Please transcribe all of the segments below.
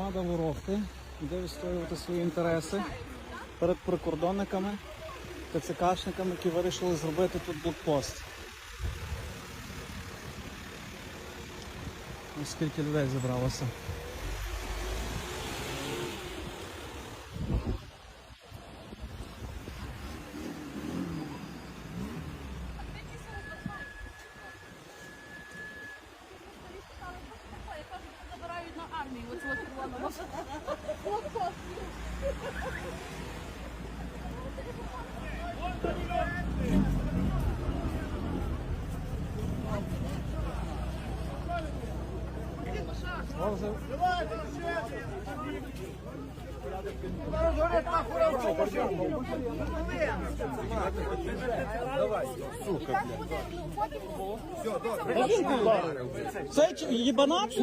Громада Ворохти де відстоювати свої інтереси перед прикордонниками, та ЦКшниками, які вирішили зробити тут блокпост. Ось скільки людей зібралося. Червоного. Блокпост. О, вже Це їбанат?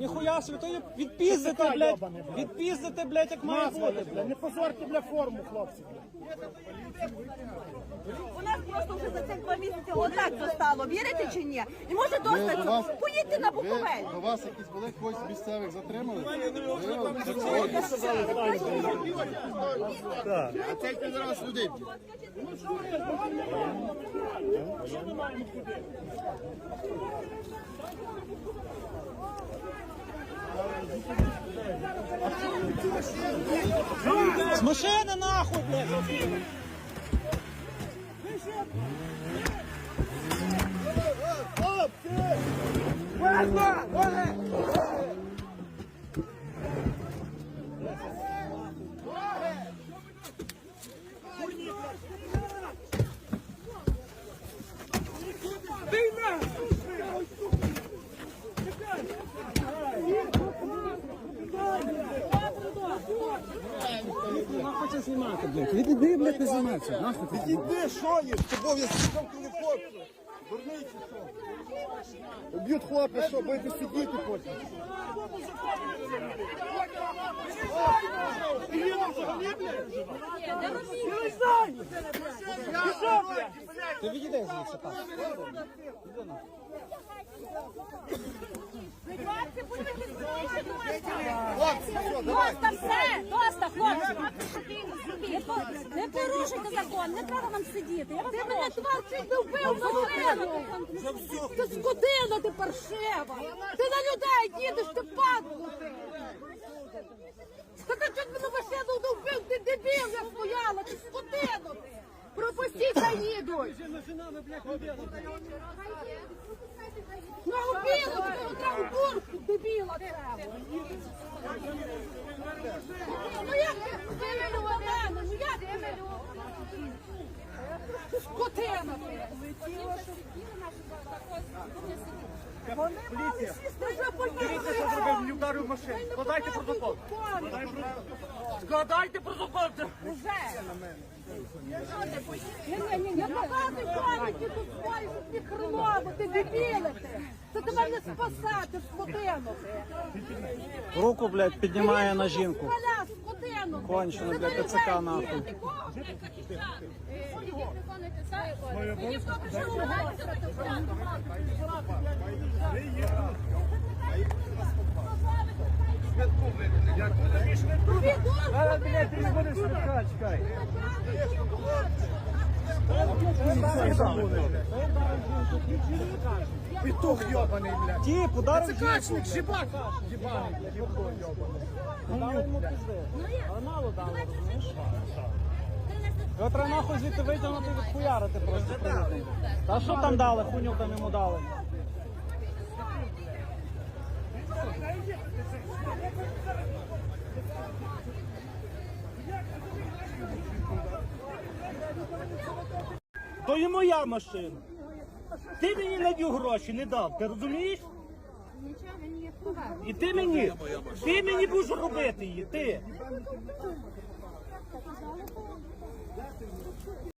Ніхуя собі, то відпіздите, блядь, відпіздите, блядь, як має бути, блядь. Не позорте бля форму, хлопці. У нас просто вже за цих місяці отак це стало. Вірите чи ні? І може Ви до вас- Поїдьте на Буковель. до вас якісь були когось з місцевих затримали? А ти зараз людей. З машини нахуй, блядь! Нахуй це знімати, блядь. Відійди, блядь, не знімайся. Нахуй ти Іди, що є? З тобою я сидів телефон. Дурний що? Уб'ють хлопця, що будете сидіти потім. Ти відійди звідси, так. Доста, все, доста, хлопці. Не по- Не порушуйте закон, не треба нам сидіти. Я ти мене твар чуть не вбив машину. Ти скотина, ти паршива. Ти на людей їдеш, ти падло ти чуть мене машину не вбив, ти дебіл, я стояла, ти скотина ти. Пропустіть, хай їдуть. На обіду, ти одразу бурку, дебіла треба. Ну як ти вимилю мене? Ну як ти вимилю? Скотина ти. Поліція. Дивіться, що зробив, мені вдарив машину. Складайте протокол. Складайте протокол. Ні-ні-ні, не показуй пам'яті тут свої, що ти хреново, ти дебіли ти. Це тебе не спасати, скотину. Руку, блядь, піднімає на жінку. Скотину. Кончено, блядь, ТЦК нахуй. Петух йобаний, блядь. Ті, подарив жінку. Качник, жібак. Єбаний, блядь, йобаний. Дали йому дали, розумієш? Його треба нахуй звідти витягнути і відхуярити просто. Та що там дали? Хуйню там йому дали. То є моя машина. Ти мені на нього гроші не дав, ти розумієш? І ти мені, ти мені будеш робити її, ти. That's a